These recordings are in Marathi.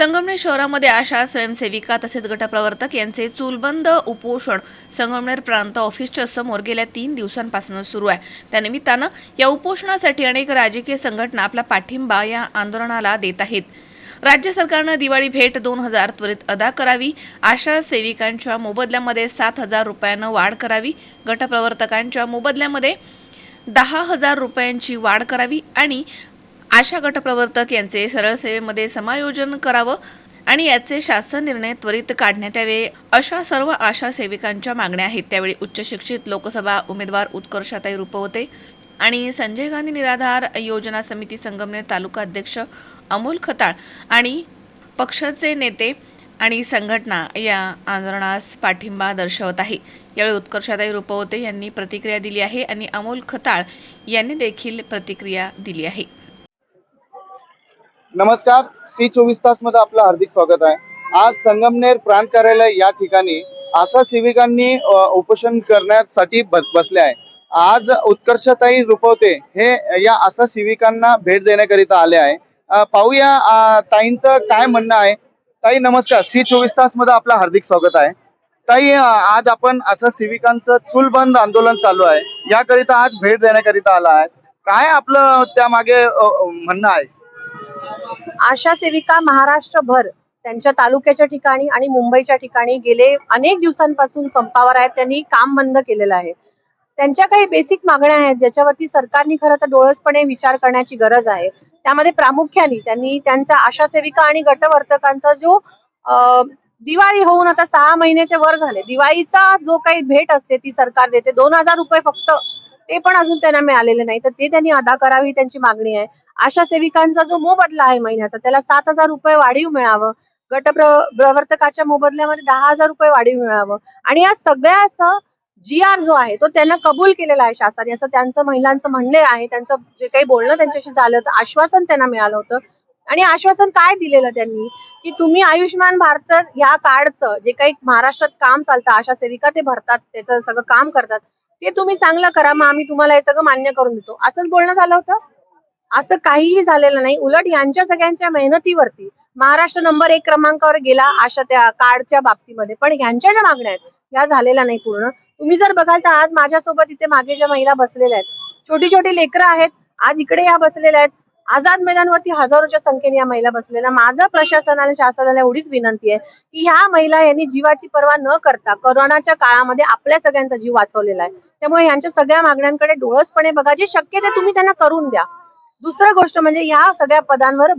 संगमनेर शहरामध्ये आशा स्वयंसेविका तसेच गटप्रवर्तक यांचे चूलबंद उपोषण संगमनेर प्रांत ऑफिसच्या समोर गेल्या तीन दिवसांपासून सुरू आहे. त्यानिमित्तानं या उपोषणासाठी अनेक राजकीय संघटना आपला पाठिंबा या आंदोलनाला देत आहेत. राज्य सरकारनं दिवाळी भेट दोन हजार त्वरित अदा करावी आशा सेविकांच्या मोबदल्यामध्ये सात हजार रुपयानं वाढ करावी गटप्रवर्तकांच्या मोबदल्यामध्ये दहा हजार रुपयांची वाढ करावी आणि आशा गटप्रवर्तक यांचे सरळ सेवेमध्ये समायोजन करावं आणि याचे शासन निर्णय त्वरित काढण्यात यावे अशा सर्व आशा सेविकांच्या मागण्या आहेत. त्यावेळी उच्च शिक्षित लोकसभा उमेदवार उत्कर्षाताई रुपवते आणि संजय गांधी निराधार योजना समिती संगमनेर तालुका अध्यक्ष अमोल खताळ आणि पक्षाचे नेते आणि संघटना या आंदोलनास पाठिंबा दर्शवत आहे. यावेळी उत्कर्षाताई रुपवते यांनी प्रतिक्रिया दिली आहे आणि अमोल खताळ यांनी देखील प्रतिक्रिया दिली आहे. नमस्कार सी चोवीस तासमध्ये आपलं हार्दिक स्वागत आहे. आज संगमनेर प्रांत कार्यालय या ठिकाणी आशा सेविकांनी उपोषण करण्यासाठी बस- बसले आहे. आज उत्कर्षताई रुपवते हे या आशा सेविकांना भेट देण्याकरिता आले आहे. पाहूया ताईंचं काय म्हणणं आहे. ताई नमस्कार. सी चोवीस तासमध्ये आपलं हार्दिक स्वागत आहे. ताई आज आपण आशा सेविकांचं चूलबंद आंदोलन चालू आहे. याकरिता आज भेट देण्याकरिता आला आहे. काय आपलं त्यामागे मागे म्हणणं आहे? आशा सेविका महाराष्ट्रभर त्यांच्या तालुक्याच्या ठिकाणी आणि मुंबईच्या ठिकाणी गेले अनेक दिवसांपासून संपावर आहेत. त्यांनी काम बंद केलेलं आहे. त्यांच्या काही बेसिक मागण्या आहेत ज्याच्यावरती सरकारने खरं तर डोळसपणे विचार करण्याची गरज आहे. त्यामध्ये प्रामुख्याने त्यांनी त्यांचा आशा सेविका आणि गटवर्तकांचा जो दिवाळी होऊन आता सहा महिन्याचे वर झाले. दिवाळीचा जो काही भेट असते ती सरकार देते. दोन हजार रुपये फक्त ते पण अजून त्यांना मिळालेले नाही. तर ते त्यांनी अदा करावी त्यांची मागणी आहे. आशा सेविकांचा जो मोबदला आहे महिन्याचा त्याला सात हजार रुपये वाढीव मिळावं. गट प्र- प्रवर्तकाच्या मोबदल्यामध्ये दहा हजार रुपये वाढीव मिळावं. आणि या सगळ्याचं जी आर जो आहे तो त्यांना कबूल केलेला आहे शासनाने असं त्यांचं महिलांचं म्हणणे आहे. त्यांचं जे काही बोलणं त्यांच्याशी झालं होतं आश्वासन त्यांना मिळालं होतं. आणि आश्वासन काय दिलेलं त्यांनी? की तुम्ही आयुष्यमान भारत या कार्डचं जे काही महाराष्ट्रात काम चालतं आशा सेविका ते भरतात त्याचं सगळं काम करतात ते तुम्ही चांगलं करा. मग आम्ही तुम्हाला हे सगळं मान्य करून देतो. असंच बोलणं झालं होतं? असं काहीही झालेलं नाही. उलट यांच्या सगळ्यांच्या मेहनतीवरती महाराष्ट्र नंबर एक क्रमांकावर गेला अशा त्या कार्डच्या बाबतीमध्ये. पण ह्यांच्या ज्या मागण्या आहेत या झालेल्या नाही पूर्ण. तुम्ही जर बघाल तर आज माझ्यासोबत इथे मागे ज्या महिला बसलेल्या आहेत छोटी छोटी लेकरं आहेत आज इकडे या बसलेल्या आहेत. आझाद मैदानवरती हजारोच्या संख्येने या महिला बसलेल्या. माझं प्रशासनाला शासनाला एवढीच विनंती आहे की ह्या महिला यांनी जीवाची पर्वा न करता कोरोनाच्या काळामध्ये आपल्या सगळ्यांचा जीव वाचवलेला आहे. त्यामुळे यांच्या सगळ्या मागण्यांकडे डोळसपणे बघा. जे शक्य ते तुम्ही त्यांना करून द्या. दुसरं गोष्ट म्हणजे ह्या सगळ्या पदांवर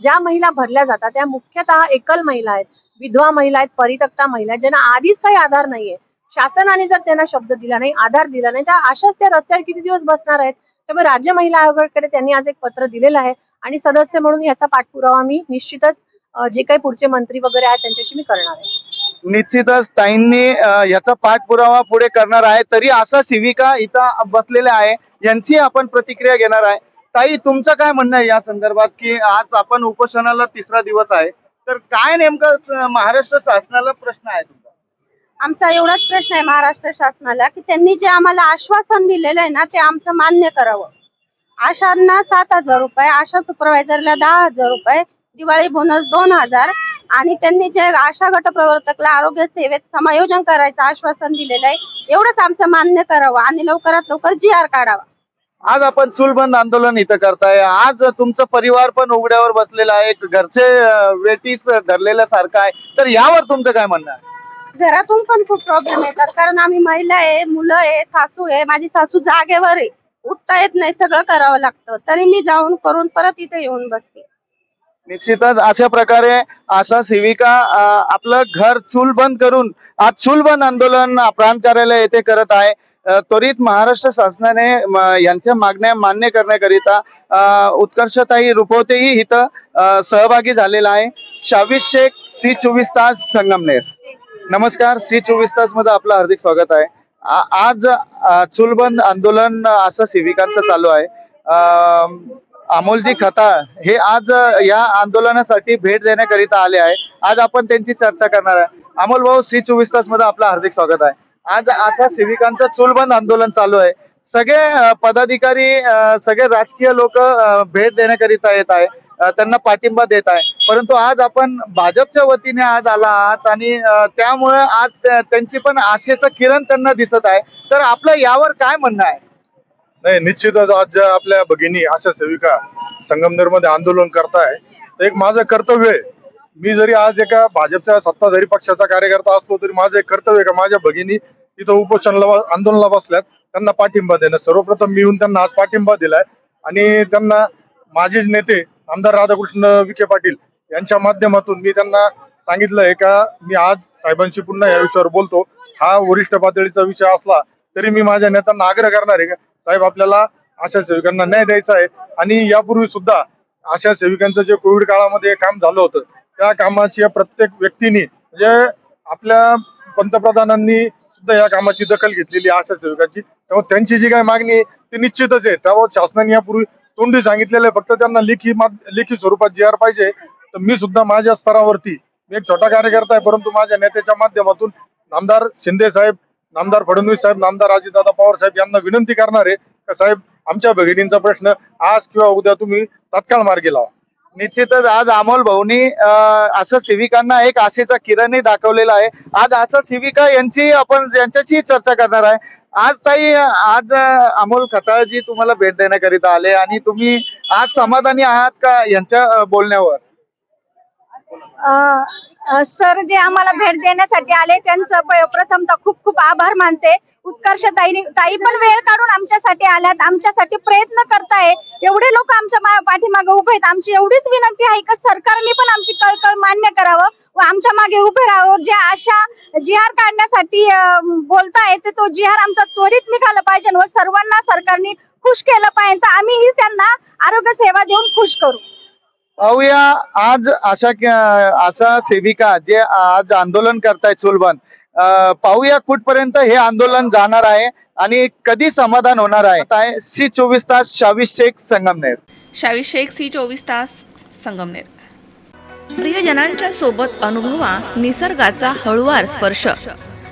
ज्या महिला भरल्या जातात त्या मुख्यतः एकल महिला आहेत. विधवा महिला आहेत परितक्ता महिला आहेत ज्यांना आधीच काही आधार नाहीये. शासनाने जर त्यांना शब्द दिला नाही आधार दिला नाही तर अशाच त्या रस्त्यावर किती दिवस बसणार आहेत? त्यामुळे राज्य महिला आयोगाकडे त्यांनी आज एक पत्र दिलेलं आहे आणि सदस्य म्हणून याचा पाठपुरावा मी निश्चितच जे काही पुढचे मंत्री वगैरे आहेत त्यांच्याशी मी करणार आहे. निश्चितच ताईंनी याचा पाठपुरावा पुढे करणार आहे. तरी असा सेविका इथं बसलेल्या आहे यांची आपण प्रतिक्रिया घेणार आहे. ताई तुमचं काय म्हणणं आहे या संदर्भात? की आज आपण उपोषणाला तिसरा दिवस आहे. तर काय नेमकं महाराष्ट्र शासनाला प्रश्न आहे तुमचा? आमचा एवढाच प्रश्न आहे महाराष्ट्र शासनाला की त्यांनी जे आम्हाला आश्वासन दिलेलं आहे ना ते आमचं मान्य करावं. आशांना सात हजार रुपये आशा सुपरवायझरला दहा हजार रुपये दिवाळी बोनस दोन हजार आणि त्यांनी जे आशा गट प्रवर्तकला आरोग्य सेवेत समायोजन करायचं आश्वासन दिलेलं आहे एवढंच आमचं मान्य करावं आणि लवकरात लवकर जी आर काढावा. आज आपण चूलबंद आंदोलन इथं करताय. आज तुमचं परिवार पण उघड्यावर बसलेला आहे. घरचे वेटीस धरलेल्या सारखं आहे. तर यावर तुमचं काय म्हणणं आहे? घरातून पण खूप प्रॉब्लेम येतात. कारण आम्ही महिला आहे मुलं आहे सासू आहे. माझी सासू जागेवर आहे. उठता येत नाही. सगळं करावं लागतं. तरी मी जाऊन करून परत इथे येऊन बसते. निश्चितच अशा प्रकारे आशा सेविका आपलं घर चूल बंद करून आज चूल बंद आंदोलन प्रांत कार्यालय येथे करत आहे. त्वरित महाराष्ट्र शासनाने यांच्या मागण्या मान्य करण्याकरिता उत्कर्षताई रुपवतेही इथं सहभागी झालेला आहे. शावीस शेख सी चोवीस तास संगमनेर. नमस्कार सी चोवीस तासमध्ये आपलं हार्दिक स्वागत आहे. आज चुलबंद आंदोलन असं सेविकांचं चालू आहे. अमोलजी खताळ हे आज या आंदोलनासाठी भेट देण्याकरिता आले आहे. आज आपण त्यांची चर्चा करणार आहे. अमोल भाऊ सी चोवीस तासमध्ये आपलं हार्दिक स्वागत आहे. आज असा सेविकांचं चूलबंद आंदोलन चालू आहे. सगळे पदाधिकारी सगळे राजकीय लोक भेट देण्याकरिता येत आहे. त्यांना पाठिंबा देत आहे. परंतु आज आपण भाजपच्या वतीने आज आला आहात आणि त्यामुळे आज त्यांची पण आशेचं किरण त्यांना दिसत आहे. तर आपलं यावर काय म्हणणं आहे? नाही निश्चितच आज ज्या आपल्या भगिनी आशा सेविका संगमनेरमध्ये आंदोलन करताय तर एक माझं कर्तव्य आहे. मी जरी आज एका भाजपच्या सत्ताधारी पक्षाचा कार्यकर्ता असलो तरी माझं एक कर्तव्य का? माझ्या भगिनी तिथं उपोषणाला आंदोलनाला बसल्यात. त्यांना पाठिंबा देणं. सर्वप्रथम मी येऊन त्यांना आज पाठिंबा दिलाय. आणि त्यांना माझे नेते आमदार राधाकृष्ण विखे पाटील यांच्या माध्यमातून मी त्यांना सांगितलंय का मी आज साहेबांशी पुन्हा या विषयावर बोलतो. हा वरिष्ठ पातळीचा विषय असला तरी मी माझ्या नेत्यांना आग्रह करणार आहे का? साहेब आपल्याला आशा सेविकांना न्याय द्यायचा आहे. आणि यापूर्वी सुद्धा आशा सेविकांचं जे कोविड काळामध्ये काम झालं होतं त्या कामाची प्रत्येक व्यक्तीने म्हणजे आपल्या पंतप्रधानांनी सुद्धा या कामाची दखल घेतलेली आशा सेवकांची. त्यामुळे त्यांची जी काही मागणी आहे ती निश्चितच आहे. त्यावर शासनाने यापूर्वी तोंडी सांगितलेलं आहे. फक्त त्यांना लेखी लेखी स्वरूपात जी आर पाहिजे तर मी सुद्धा माझ्या स्तरावरती मी एक छोटा कार्यकर्ता आहे परंतु माझ्या नेत्याच्या माध्यमातून नामदार शिंदे साहेब नामदार फडणवीस साहेब नामदार अजितदादा पवार साहेब यांना विनंती करणार आहे का साहेब आमच्या भगिनींचा प्रश्न आज किंवा उद्या तुम्ही तात्काळ मार्गी लावा. निश्चितच आज अमोल भाऊनी असं सेविकांना एक आशेचा किरणही दाखवलेला आहे. आज असं सेविका यांची आपण यांच्याशी चर्चा करणार आहे. आज ताई आज अमोल खताळजी तुम्हाला भेट देण्याकरिता आले आणि तुम्ही आज समाधानी आहात का यांच्या बोलण्यावर? सर जे आम्हाला भेट देण्यासाठी आले त्यांचं प- प्रथमतः खूप खूप आभार मानते. उत्कर्ष ताई ताई पण वेळ काढून आमच्यासाठी आल्यात. आमच्यासाठी प्रयत्न करताय. एवढे लोक आमच्या मा- पाठीमागे उभे आहेत. आमची एवढीच विनंती आहे की सरकारने पण आमची कळकळ मान्य करावं व आमच्या मागे उभे राहावं. जे आशा जी आर काढण्यासाठी अं, बोलताय तो जी आर आमचा त्वरित निघाला पाहिजे व सर्वांना सरकारने खुश केलं पाहिजे. तर आम्हीही त्यांना आरोग्य सेवा देऊन खुश करू. पाहूया आज अशा अशा सेविका जे आज आंदोलन करतायत चुलबंद अं, पाहूया कुठपर्यंत हे आंदोलन जाणार आहे आणि कधी समाधान होणार आहे. सी चोवीस तास शावीस शेख संगमनेर. शावी शेख सी चोवीस तास संगमनेर. प्रियजनांच्या सोबत अनुभवा निसर्गाचा हळुवार स्पर्श.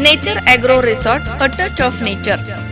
Nature agro resort a touch of nature